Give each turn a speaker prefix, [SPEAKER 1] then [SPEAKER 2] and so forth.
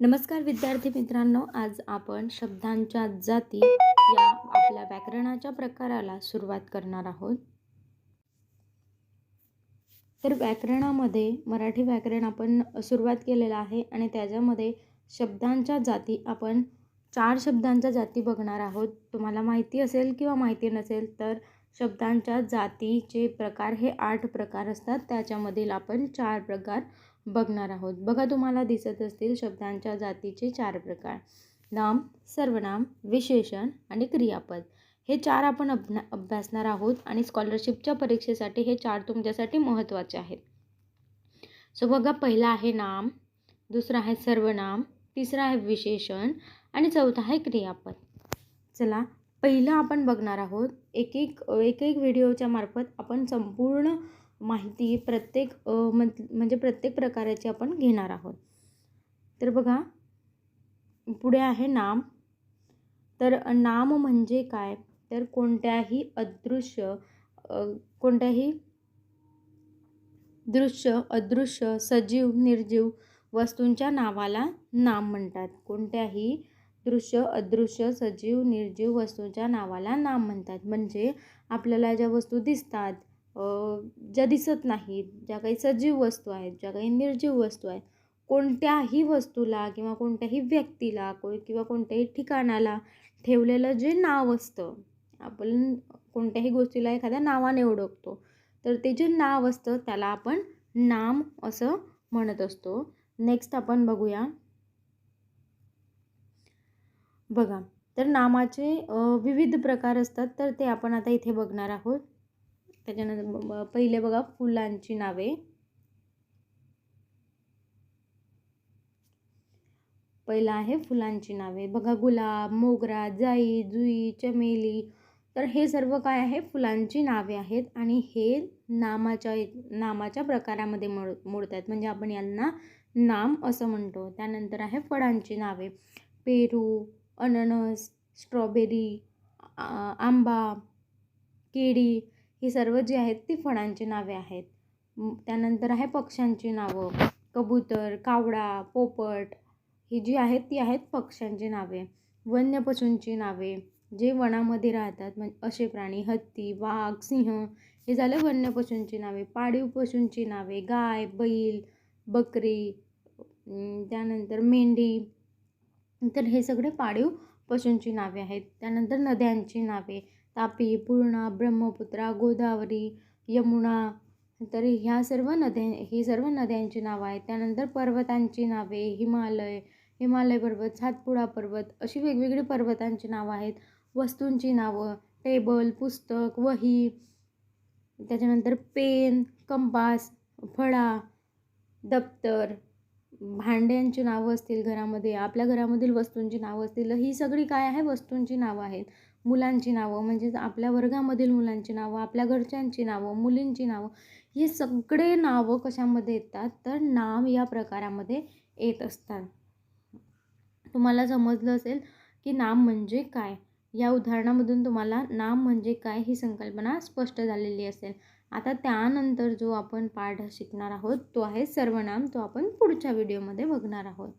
[SPEAKER 1] नमस्कार विद्यार्थी मित्रांनो आज आपण शब्दांच्या जाती या आपल्या व्याकरणाच्या प्रकाराला सुरुवात करणार आहोत. तर व्याकरणामध्ये मराठी व्याकरण आपण सुरुवात केलेलं आहे आणि त्याच्यामध्ये शब्दांच्या जाती आपण चार शब्दांच्या जाती बघणार आहोत. तुम्हाला माहिती असेल किंवा माहिती नसेल तर शब्दांच्या जातीचे प्रकार हे आठ प्रकार असतात. त्याच्यामधील आपण चार प्रकार बघणार आहोत. बघा तुम्हाला दिसत असतील शब्दांच्या जातीचे चार प्रकार. नाम सर्वनाम विशेषण आणि क्रियापद. हे चार आपण अभ्या अभ्यासणार आहोत आणि स्कॉलरशिपच्या परीक्षेसाठी हे चार तुमच्यासाठी महत्त्वाचे आहेत. सो बघा पहिला आहे नाम दुसरा आहे सर्वनाम तिसरा आहे विशेषण आणि चौथा आहे क्रियापद. चला पहिलं आपण बघणार आहोत एक एक एक एक व्हिडिओच्या मार्फत आपण संपूर्ण माहिती प्रत्येक म्हणजे प्रत्येक प्रकाराची आपण घेणार आहोत. तर बघा पुढे आहे नाम. तर नाम म्हणजे काय? तर कोणत्याही अदृश्य कोणत्याही दृश्य अदृश्य सजीव निर्जीव वस्तूंच्या नावाला नाम म्हणतात. कोणत्याही दृश्य अदृश्य सजीव निर्जीव वस्तूंच्या नावाला नाम म्हणतात. म्हणजे आपल्याला ज्या वस्तू दिसतात ज्या दिसत नाहीत ज्या काही सजीव वस्तू आहेत ज्या काही निर्जीव वस्तू आहेत कोणत्याही वस्तूला किंवा कोणत्याही व्यक्तीला को किंवा कोणत्याही ठिकाणाला ठेवलेलं जे नाव असतं आपण कोणत्याही गोष्टीला एखाद्या नावाने ओळखतो तर ते जे नाव असतं त्याला आपण नाम असं म्हणत असतो. नेक्स्ट आपण बघूया. बघा तर नामाचे विविध प्रकार असतात तर ते आपण आता इथे बघणार आहोत. त्याच्यानंतर पहिले बघा फुलांची नावे. पहिलं आहे फुलांची नावे. बघा गुलाब मोगरा जाई जुई चमेली. तर हे सर्व काय आहे? फुलांची नावे आहेत आणि हे नामाच्या नामाच्या प्रकारामध्ये मोड मोडतात म्हणजे आपण यांना नाम असं म्हणतो. त्यानंतर आहे फळांची नावे. पेरू अननस स्ट्रॉबेरी आंबा केळी ही सर्व जी आहेत ती फळांची नावे आहेत. त्यानंतर आहे पक्ष्यांची नावं. कबूतर कावडा पोपट ही जी आहेत ती आहेत पक्ष्यांची नावे. वन्य पशूंची नावे जे वनामध्ये राहतात म्हणजे असे प्राणी हत्ती वाघ सिंह हे झालं वन्य पशूंची नावे. पाळीव पशूंची नावे गाय बैल बकरी त्यानंतर मेंढी तर हे सगळे पाळीव पशूंची नावे आहेत. त्यानंतर नद्यांची नावे तापी पूर्णा ब्रह्मपुत्रा गोदावरी यमुना तर ह्या सर्व नद्या ही सर्व नद्यांची नावं आहेत. त्यानंतर पर्वतांची नावे हिमालय हिमालय पर्वत सातपुडा पर्वत अशी वेगवेगळी पर्वतांची नावं आहेत. वस्तूंची नावं टेबल पुस्तक वही त्याच्यानंतर पेन कंपास फळा दप्तर भांड्यांची नावं असतील घरामध्ये आपल्या घरामधील वस्तूंची नावं असतील ही सगळी काय आहे? वस्तूंची नावं आहेत. मुलांची नावं म्हणजेच आपल्या वर्गामधील मुलांची नावं आपल्या घरच्यांची नावं मुलींची नावं हे सगळे नावं कशामध्ये येतात? तर नाम या प्रकारामध्ये येत असतात. तुम्हाला समजलं असेल की नाम म्हणजे काय? या उदाहरणामधून तुम्हाला नाम म्हणजे काय ही संकल्पना स्पष्ट झालेली असेल. आता त्यानंतर जो आपण पाठ शिकणार आहोत तो आहे सर्वनाम तो आपण पुढच्या व्हिडिओमध्ये बघणार आहोत.